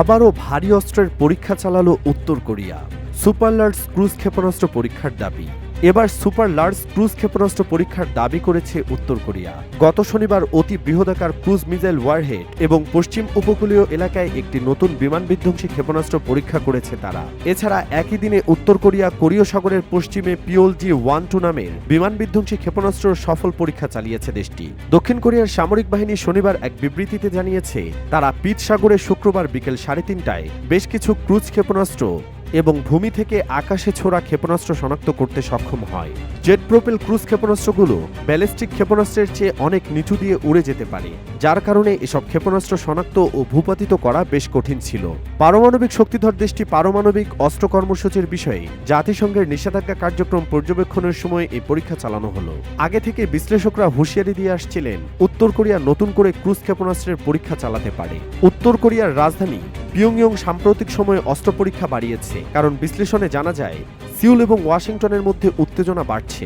আবারও ভারী অস্ত্রের পরীক্ষা চালালো উত্তর কোরিয়া। সুপার লার্জ ক্রুজ ক্ষেপণাস্ত্র পরীক্ষার দাবি। এবার সুপার লার্জ ক্রুজ ক্ষেপণাস্ত্র পরীক্ষার দাবি করেছে উত্তর কোরিয়া। গত শনিবার অতি বৃহদাকার ক্রুজ মিসাইল ওয়ারহেড এবং পশ্চিম উপকূলীয় এলাকায় একটি নতুন বিমান বিধ্বংসী ক্ষেপণাস্ত্র পরীক্ষা করেছে তারা। এছাড়া একই দিনে উত্তর কোরিয়া কোরীয় সাগরের পশ্চিমে পিওলজি ওয়ান টু নামের বিমান বিধ্বংসী ক্ষেপণাস্ত্র সফল পরীক্ষা চালিয়েছে দেশটি। দক্ষিণ কোরিয়ার সামরিক বাহিনী শনিবার এক বিবৃতিতে জানিয়েছে, তারা পিত সাগরে শুক্রবার বিকেল সাড়ে তিনটায় বেশ কিছু ক্রুজ ক্ষেপণাস্ত্র এবং ভূমি থেকে আকাশে ছোড়া ক্ষেপণাস্ত্র শনাক্ত করতে সক্ষম হয়। জেট প্রোপেল ক্রুজ ক্ষেপণাস্ত্রগুলো ব্যালিস্টিক ক্ষেপণাস্ত্রের চেয়ে অনেক নিচু দিয়ে উড়ে যেতে পারে, যার কারণে এসব ক্ষেপণাস্ত্র শনাক্ত ও ভূপাতিত করা বেশ কঠিন ছিল। পারমাণবিক শক্তিধর দেশটি পারমাণবিক অস্ত্র কর্মসূচির বিষয়ে জাতিসংঘের নিষেধাজ্ঞা কার্যক্রম পর্যবেক্ষণের সময় এই পরীক্ষা চালানো হলো। আগে থেকে বিশ্লেষকরা হুঁশিয়ারি দিয়ে আসছিলেন, উত্তর কোরিয়া নতুন করে ক্রুজ ক্ষেপণাস্ত্রের পরীক্ষা চালাতে পারে। উত্তর কোরিয়ার রাজধানী পিয়ংইয়ং সাম্প্রতিক সময়ে অস্ত্র পরীক্ষা বাড়িয়েছে। কারণ বিশ্লেষণে জানা যায়, সিউল এবং ওয়াশিংটনের মধ্যে উত্তেজনা বাড়ছে।